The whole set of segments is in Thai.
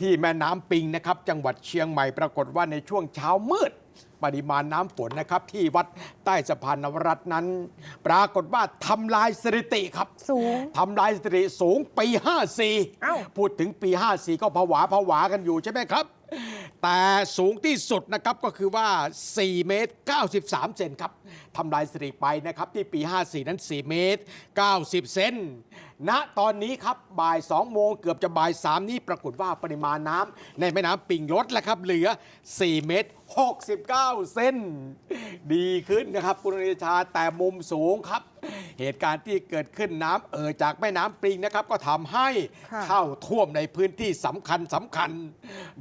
ที่แม่น้ำปิงนะครับจังหวัดเชียงใหม่ปรากฏว่าในช่วงเช้ามืด ปริมาณน้ำฝนนะครับ ที่วัดใต้สะพานนวรัตน์นั้น ปรากฏว่าทำลายสถิติครับสูงทำลายสถิติสูงปี เอ้า 54 พูดถึงปี 54 ก็ผวาผวากันอยู่ใช่ไหมครับ แต่สูงที่สุดนะครับก็คือว่า 4 เมตร 93 เซนครับทำลายสถิติไปนะครับที่ปี 54 นั้น 4 เมตร 90 เซน ณตอนนี้ครับบ่าย2โมงเกือบจะบ่าย3นี้ปรากฏว่าปริมาณน้ำในแม่น้ำปิงลดแล้วครับ เหลือ 4 เมตร 69เซนดีขึ้นนะครับคุณอนิชาแต่มุมสูงครับ เหตุการณ์ที่เกิดขึ้นน้ำเอ่อจากแม่น้ำปิงนะครับ ก็ทำให้ค่ะเข้าท่วมในพื้นที่สำคัญสำคัญ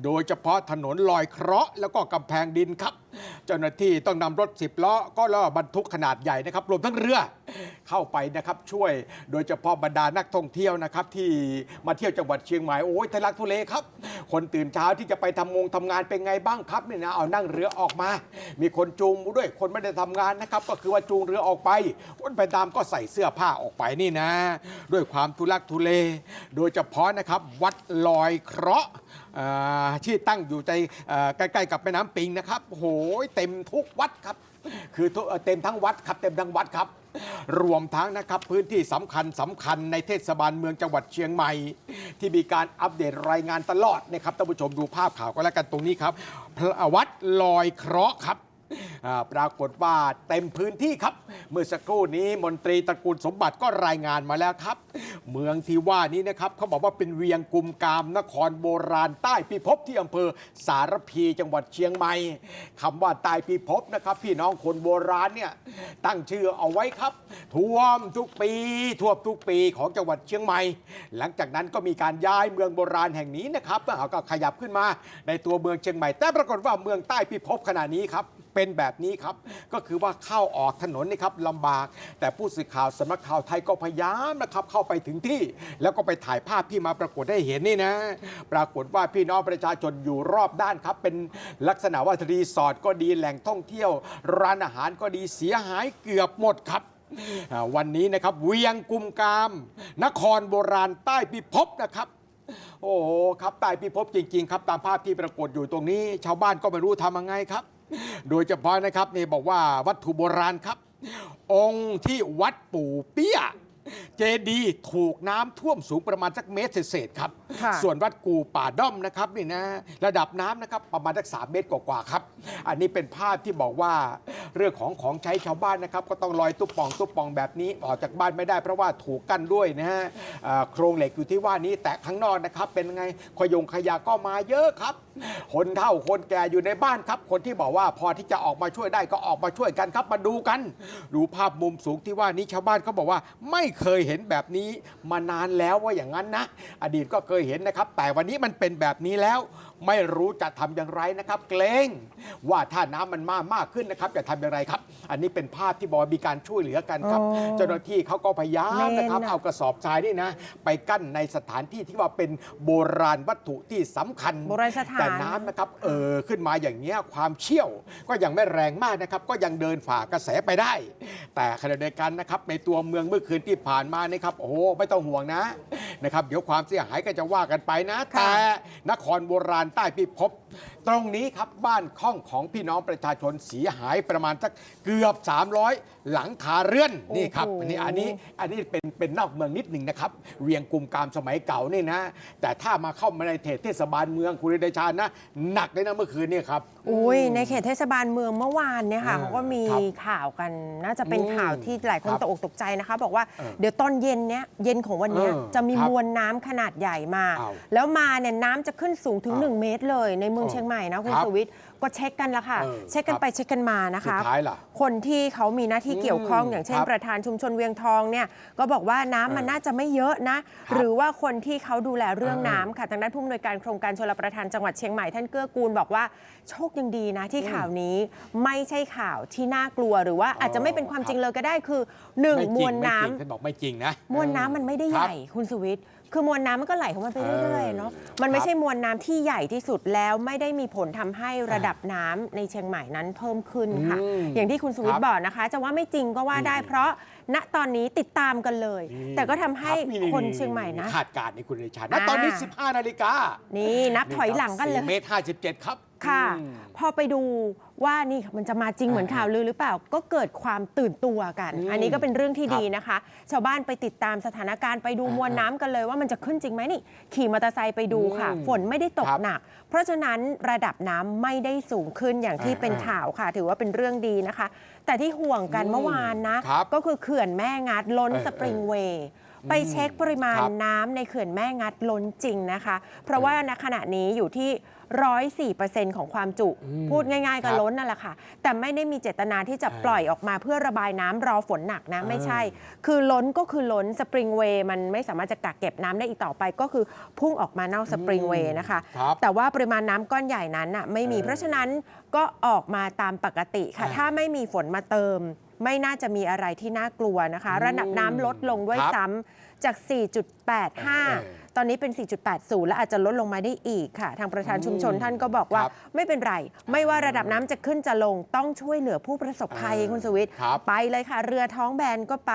โดยเฉพาะถนนลอยเคราะห์แล้วก็กำแพงดินครับ เจ้าหน้าที่ต้องนำรถสิบล้อก็ล้อบรรทุกขนาดใหญ่นะครับรวมทั้งเรือเข้าไปนะครับช่วยโดยเฉพาะบรรดานักท่องเที่ยวนะครับที่มาเที่ยวจังหวัดเชียงใหม่โอ้ยทะลักทุเลครับ คนตื่นเช้าที่จะไปทำงงทำงานเป็นไงบ้างครับเนี่ยนะเอานั่งเรือออกมา มีคนจูงด้วยคนไม่ได้ทำงานนะครับ ก็คือว่าจูงเรือออกไปคนไปตามก็ใส่เสื้อผ้าออกไปนี่นะ ด้วยความทุลักทุเล โดยเฉพาะนะครับวัดลอยเคราะห์ที่ตั้งอยู่ใจใกล้ๆกับแม่น้ำปิงนะครับโอ้โหเต็มทุกวัดครับ คือเอ่อเต็มทั้งวัดครับ เต็มทั้งวัดครับ รวมทั้งนะครับพื้นที่สำคัญสำคัญในเทศบาลเมืองจังหวัดเชียงใหม่ ที่มีการอัปเดตรายงานตลอดนะครับท่านผู้ชมดูภาพข่าวก็แล้วกันตรงนี้ครับพระวัดลอยเคราะห์ครับ อ่าปรากฏว่าเต็มพื้นที่ครับ เมื่อสักครู่นี้มนตรีตระกูลสมบัติก็รายงานมาแล้วครับ เมืองที่ว่านี้นะครับเขาบอกว่าเป็นเวียงกุมกามนครโบราณใต้พิภพที่อำเภอสารพีจังหวัดเชียงใหม่คำว่าใต้พิภพนะครับ พี่น้องคนโบราณเนี่ยตั้งชื่อเอาไว้ครับท่วมทุกปีท่วมทุกปีของจังหวัดเชียงใหม่ หลังจากนั้นก็มีการย้ายเมืองโบราณแห่งนี้นะครับแล้วก็ขยับขึ้นมาในตัวเมืองเชียงใหม่ แต่ปรากฏว่าเมืองใต้พิภพขณะนี้ครับ เป็นแบบนี้ครับ ก็คือว่าเข้าออกถนนนี่ครับลำบาก แต่ผู้สื่อข่าวสำนักข่าวไทยก็พยายามนะครับเข้าไปถึงที่ แล้วก็ไปถ่ายภาพที่มาปรากฏให้เห็นนี่นะ ปรากฏว่าพี่น้องประชาชนอยู่รอบด้านครับ เป็นลักษณะว่ารีสอร์ทก็ดีแหล่งท่องเที่ยว ร้านอาหารก็ดีเสียหายเกือบหมดครับวันนี้นะครับเวียงกุมกาม นครโบราณใต้พิภพนะครับ โอ้โหครับใต้พิภพจริง ๆ ครับ ตามภาพที่ปรากฏอยู่ตรงนี้ ชาวบ้านก็ไม่รู้ทำยังไงครับ โดยเฉพาะนะครับนี่บอกว่าวัตถุโบราณครับ องค์ที่วัดปู่เปี้ย เจดีย์ถูกน้ำท่วมสูงประมาณสักเมตรเศษๆครับ ค่ะ ส่วนวัดกูป่าด้อมนะครับนี่นะระดับน้ำนะครับประมาณสักสามเมตรกว่าๆครับ อันนี้เป็นภาพที่บอกว่าเรื่องของของใช้ชาวบ้านนะครับ ก็ต้องลอยตุ๊บป่องตุ๊บป่องแบบนี้ออกจากบ้านไม่ได้เพราะว่าถูกกั้นด้วยนะฮะอ่าโครงเหล็กอยู่ที่ว่านี้แต่ข้างนอกนะครับ เป็นไงขยงขยะก็มาเยอะครับ คนเฒ่าคนแก่อยู่ในบ้านครับ คนที่บอกว่าพอที่จะออกมาช่วยได้ก็ออกมาช่วยกันครับมาดูกัน ดูภาพมุมสูงที่ว่านี้ชาวบ้านเขาบอกว่า ไม่เคยเห็นแบบนี้มานานแล้วว่าอย่างนั้นนะ อดีตก็เคยเห็นนะครับ แต่วันนี้มันเป็นแบบนี้แล้ว ไม่รู้จะทำอย่างไรนะครับ เกรงว่าถ้าน้ำมันมากมากขึ้นนะครับจะทำอย่างไรครับ อันนี้เป็นภาพที่บอกว่ามีการช่วยเหลือกันครับอ๋อเจ้าหน้าที่เขาก็พยายามนะครับแม่นอะเอากระสอบทรายนี่นะ ไปกั้นในสถานที่ที่ว่าเป็นโบราณวัตถุที่สำคัญ โบราณสถานแต่น้ำนะครับเออขึ้นมาอย่างเงี้ยความเชี่ยว ก็ยังไม่แรงมากนะครับ ก็ยังเดินฝ่ากระแสไปได้ แต่ขณะเดียวกันนะครับในตัวเมืองเมื่อคืนที่ผ่านมานะครับโอ้โหไม่ต้องห่วงนะ นะครับเดี๋ยวความเสียหายก็จะว่ากันไปนะ ค่ะ แต่นครโบราณใต้พิภพตรงนี้ครับบ้านข้องของพี่น้องประชาชนเสียหายประมาณสักเกือบ 300 หลังคาเรือนนี่ครับอันนี้อันนี้ อันนี้เป็นเป็นนอกเมืองนิดหนึ่งนะครับเวียงกุมกามสมัยเก่านี่นะ แต่ถ้ามาเข้ามาในเทศเทศบาลเมืองคุณเดชานะ หนักเลยนะเมื่อคืนเนี่ยครับ อุ้ยในเขตเทศบาลเมืองเมื่อวานเนี่ยค่ะอ่าเขาก็มีครับข่าวกัน น่าจะเป็นอืมข่าวที่หลายคนครับตกอกตกใจนะคะ บอกว่าเออเดี๋ยวตอนเย็นเนี้ยเย็นของวันเนี้ยเออจะมีครับมวลน้ำขนาดใหญ่มาอ้าวแล้วมาเนี่ยน้ำจะขึ้นสูงถึงอ้าว1เมตรเลยในเมืองเออเชียงใหม่นะคุณครับสวิทย์ก็เช็คกันละค่ะ เออเช็คกันครับไปเช็คกันมานะคะ สุดท้ายล่ะคนที่เขามีหน้าที่เกี่ยวข้องอืมอย่างเช่น ครับประธานชุมชนเวียงทองเนี่ยก็บอกว่าน้ำมันเออน่าจะไม่เยอะนะ ครับหรือว่าคนที่เขาดูแลเรื่องเออน้ำค่ะทางด้านผู้อำนวยการโครงการชลประทานจังหวัดเชียงใหม่ท่านเกื้อกูลบอกว่าโชคยังดีนะที่ข่าวนี้ไม่ใช่ข่าวที่น่ากลัวหรือว่าอาจจะไม่เป็นความจริงเลยก็ได้คือหนึ่งไม่มจริวลไม่น้ำจริงท่านบอกไม่จริงนะ มวลน้ำมันไม่ได้คใหรับญ่ คุณสุวิทย์ คือมวลน้ำมันก็ไหลของมันไปเรื่อยๆเนาะมันไม่ใช่มวลน้ำที่ใหญ่ที่สุดแล้วไม่ได้มีผลทำให้ระดับน้ำในเชียงใหม่นั้นเพิ่มขึ้นค่ะ อืมอย่างที่คุณสุวิทครัย์บบอกนะคะ จะว่าไม่จริงก็ว่าได้เพราะณตอนนี้ติดตามกันเลยแต่ก็ทำให้รับคนเชียงใหม่นะคาดการณ์ในคุณเดชาณอ่า ตอนนี้ 15 นาฬิกานี่นับถอยหลังกันเลย4เมตร57 ครับ ค่ะอืมพอไปดูว่านี่มันจะมาจริงเหมือนข่าวลือหรือเปล่า ก็เกิดความตื่นตัวกันอืมอันนี้ก็เป็นเรื่องที่ครับดีนะคะ ชาวบ้านไปติดตามสถานการณ์ไปดูอ่ามวลน้ำกันเลยว่ามันจะขึ้นจริงไหมนี่ ขี่มอเตอร์ไซค์ไปดูค่ะอืมฝนไม่ได้ตกครับหนัก เพราะฉะนั้นระดับน้ำไม่ได้สูงขึ้นอย่างที่อ่าเป็นข่าวค่ะ ถือว่าเป็นเรื่องดีนะคะ แต่ที่ห่วงกันอืมเมื่อวานนะครับก็คือเขื่อนแม่งัดล้นเออสปริงเวย์ ไปเช็คปริมาณครับ น้ำในเขื่อนแม่งัดล้นจริงนะคะ เพราะว่าณขณะนี้อยู่ที่ร้อยสี่เปอร์เซ็นต์ของความจุ อืมพูดง่ายๆครัก็บล้นนั่นแหละค่ะ แต่ไม่ได้มีเจตนาที่จะอ่าปล่อยออกมาเพื่อระบายน้ำรอฝนหนักนะอ่าไม่ใช่ คือล้นก็คือล้นสปริงเวย์มันไม่สามารถจะกักเก็บน้ำได้อีกต่อไป ก็คือพุ่งออกมานอกสปริงเวย์นะคะ ครับ แต่ว่าปริมาณน้ำก้อนใหญ่นั้นน่ะไม่มีเออเพราะฉะนั้นก็ออกมาตามปกติค่ะ อ่า ถ้าไม่มีฝนมาเติม ไม่น่าจะมีอะไรที่น่ากลัวนะคะ ระดับน้ำลดลงด้วยครับซ้ำจาก 4.85 ตอนนี้เป็น 4.80 และอาจจะลดลงมาได้อีกค่ะ ทางประธานชุมชนอืมท่านก็บอกว่าครับไม่เป็นไร ไม่ว่าระดับน้ำจะขึ้นจะลงต้องช่วยเหลือผู้ประสบภัยเออคุณสวิทย์ครับไปเลยค่ะ เรือท้องแบนก็ไป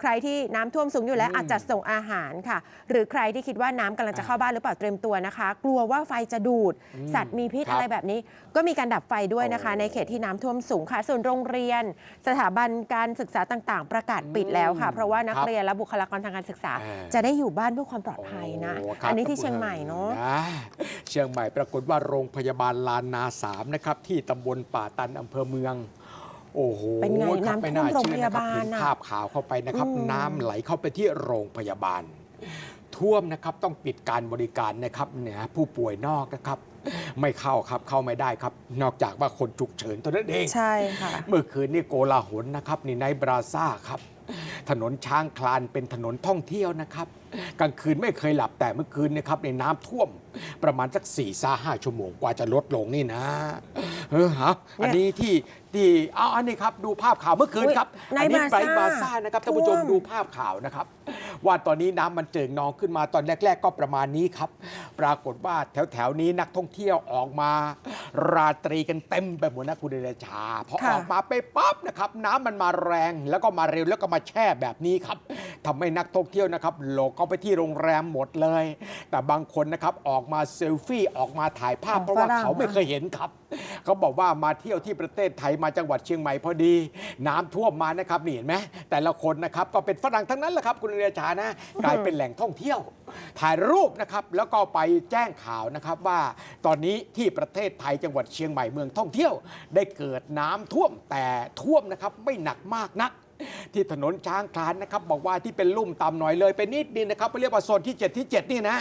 ใครที่น้ำท่วมสูงอยู่แล้วอืมอาจจะส่งอาหารค่ะ หรือใครที่คิดว่าน้ำกำลังจะเข้าบ้านหรือเปล่าเตรียมตัวนะคะ กลัวว่าไฟจะดูด อืมสัตว์มีพิษครับ อะไรแบบนี้ ก็มีการดับไฟด้วยนะคะโอ้ในเขตที่น้ำท่วมสูงค่ะ ส่วนโรงเรียน สถาบันการศึกษาต่างๆ ประกาศปิดแล้วค่ะอืมเพราะว่านักครับเรียนและบุคลากรทางการศึกษาเออจะได้อยู่บ้านเพื่อความปลอดภัยนะโครับอันนี้ที่เชียงใหม่เนาะะเชียงใหม่ปรากฏว่าโรงพยาบาลลานนาสามนะครับ ที่ตำบลป่าตันอำเภอเมือง โอ้โหเป็นไงครับน้ำไม่ท่วมน่าเชื่อนะครับโรงพยาบาลเห็นน่ะภาพข่าวเข้าไปนะครับอืมน้ำไหลเข้าไปที่โรงพยาบาล ท่วมนะครับต้องปิดการบริการนะครับเนี่ยผู้ป่วยนอกนะครับไม่เข้าครับเข้าไม่ได้ครับ นอกจากว่าคนฉุกเฉินเท่านั้นเอง ใช่ค่ะ เมื่อคืนนี่โกลาหลนะครับนี่ในบราซ่าครับ ถนนช้างคลานเป็นถนนท่องเที่ยวนะครับ กลางคืนไม่เคยหลับแต่เมื่อคืนเนะครับในน้ำท่วมประมาณสัก4ี่ซาห้าชั่วโมงกว่าจะลดลงนี่นะเออฮะอันนี้ที่ที่เอาอันนี้ครับดูภาพข่าวเมื่อคืนครับในอันี้บราไปซ่าบราซ่านะครับท่านผู้ชมท่วมดูภาพข่าวนะครับ ว่าตอนนี้น้ำมันเจิ่งนองขึ้นมาตอนแรก ๆ ก็ประมาณนี้ครับ ปรากฏว่าแถวๆนี้นักท่องเที่ยวออกมา ราตรีกันเต็มไปหมดนะคุณเดชชาพอค่ะออกมาไปปั๊บนะครับน้ำมันมาแรงแล้วก็มาเร็วแล้วก็มาแช่แบบนี้ครับทำให้นักท่องเที่ยวนะครับโหลกเข้าไปที่โรงแรมหมดเลย แต่บางคนนะครับออกมาเซลฟี่ออกมาถ่ายภาพของเพราะว่าฝรั่งเขาไม่อะเคยเห็นครับเขาบอกว่ามาเที่ยวที่ประเทศไทยมาจังหวัดเชียงใหม่พอดี น้ำท่วมมานะครับนี่เห็นไหมแต่ละคนนะครับก็เป็นฝรั่งทั้งนั้นแหละครับคุณเรียชานะกลายเป็นแหล่งท่องเที่ยว ถ่ายรูปนะครับแล้วก็ไปแจ้งข่าวนะครับว่า ตอนนี้ที่ประเทศไทยจังหวัดเชียงใหม่เมืองท่องเที่ยว ได้เกิดน้ำท่วมแต่ท่วมนะครับไม่หนักมากนัก ที่ถนนช้างคลานนะครับบอกว่าที่เป็นลุ่มต่ำหน่อยเลยไปนิดนึงนะครับเรียกว่าโซนที่ 7 ที่ 7 นี่นะ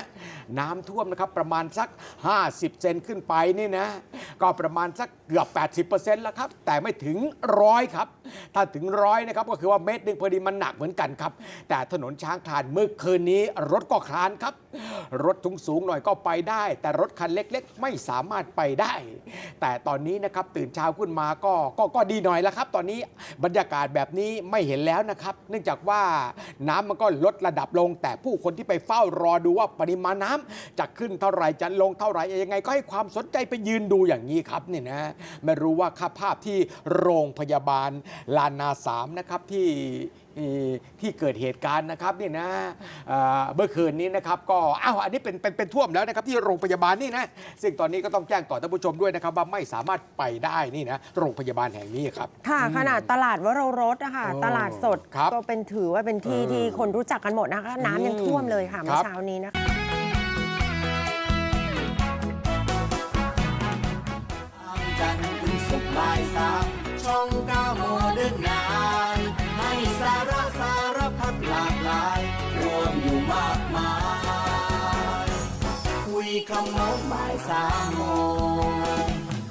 น้ำท่วมนะครับประมาณสัก 50 เซนขึ้นไปนี่นะ ก็ประมาณสักเกือบ 80%แล้วครับ แต่ไม่ถึงร้อยครับ ถ้าถึงร้อยนะครับก็คือว่าเมตรหนึ่งพอดีมันหนักเหมือนกันครับ แต่ถนนช้างคลานเมื่อคืนนี้รถก็คลานครับ รถสูงสูงๆหน่อยก็ไปได้ แต่รถคันเล็กๆ ไม่สามารถไปได้ แต่ตอนนี้นะครับตื่นเช้าขึ้นมาก็ก็ก็ดีหน่อยแล้วครับ ตอนนี้บรรยากาศแบบนี้ไม่เห็นแล้วนะครับ เนื่องจากว่าน้ำมันก็ลดระดับลง แต่ผู้คนที่ไปเฝ้ารอดูว่าปริมาณน้ำจะขึ้นเท่าไหร่จะลงเท่าไหร่ยังไง ก็ให้ความสนใจไปยืนดูอย่างนี้ครับเนี่ยนะไม่รู้ว่าค่าภาพที่โรงพยาบาลลานาสามนะครับที่ ที่ที่เกิดเหตุการณ์นะครับนี่นะเอ่อเมื่อคืนนี้นะครับก็อ้าวอันนี้เป็นเป็นเป็นท่วมแล้วนะครับที่โรงพยาบาลนี่นะซึ่งตอนนี้ก็ต้องแจ้งต่อท่านผู้ชมด้วยนะครับว่าไม่สามารถไปได้นี่นะโรงพยาบาลแห่งนี้ครับค่ะขนาดตลาดวโรรสอะค่ะโอ้ตลาดสดครับก็เป็นถือว่าเป็นที่เออที่คนรู้จักกันหมดนะคะน้ำยังอืมท่วมเลยค่ะเมื่คอรับเช้านี้นะคะจันทร์ถึงศุกร์บ่ายสามช่องเก้าโมเดิร์นไน คุยคำโน้นบ่ายสามโมง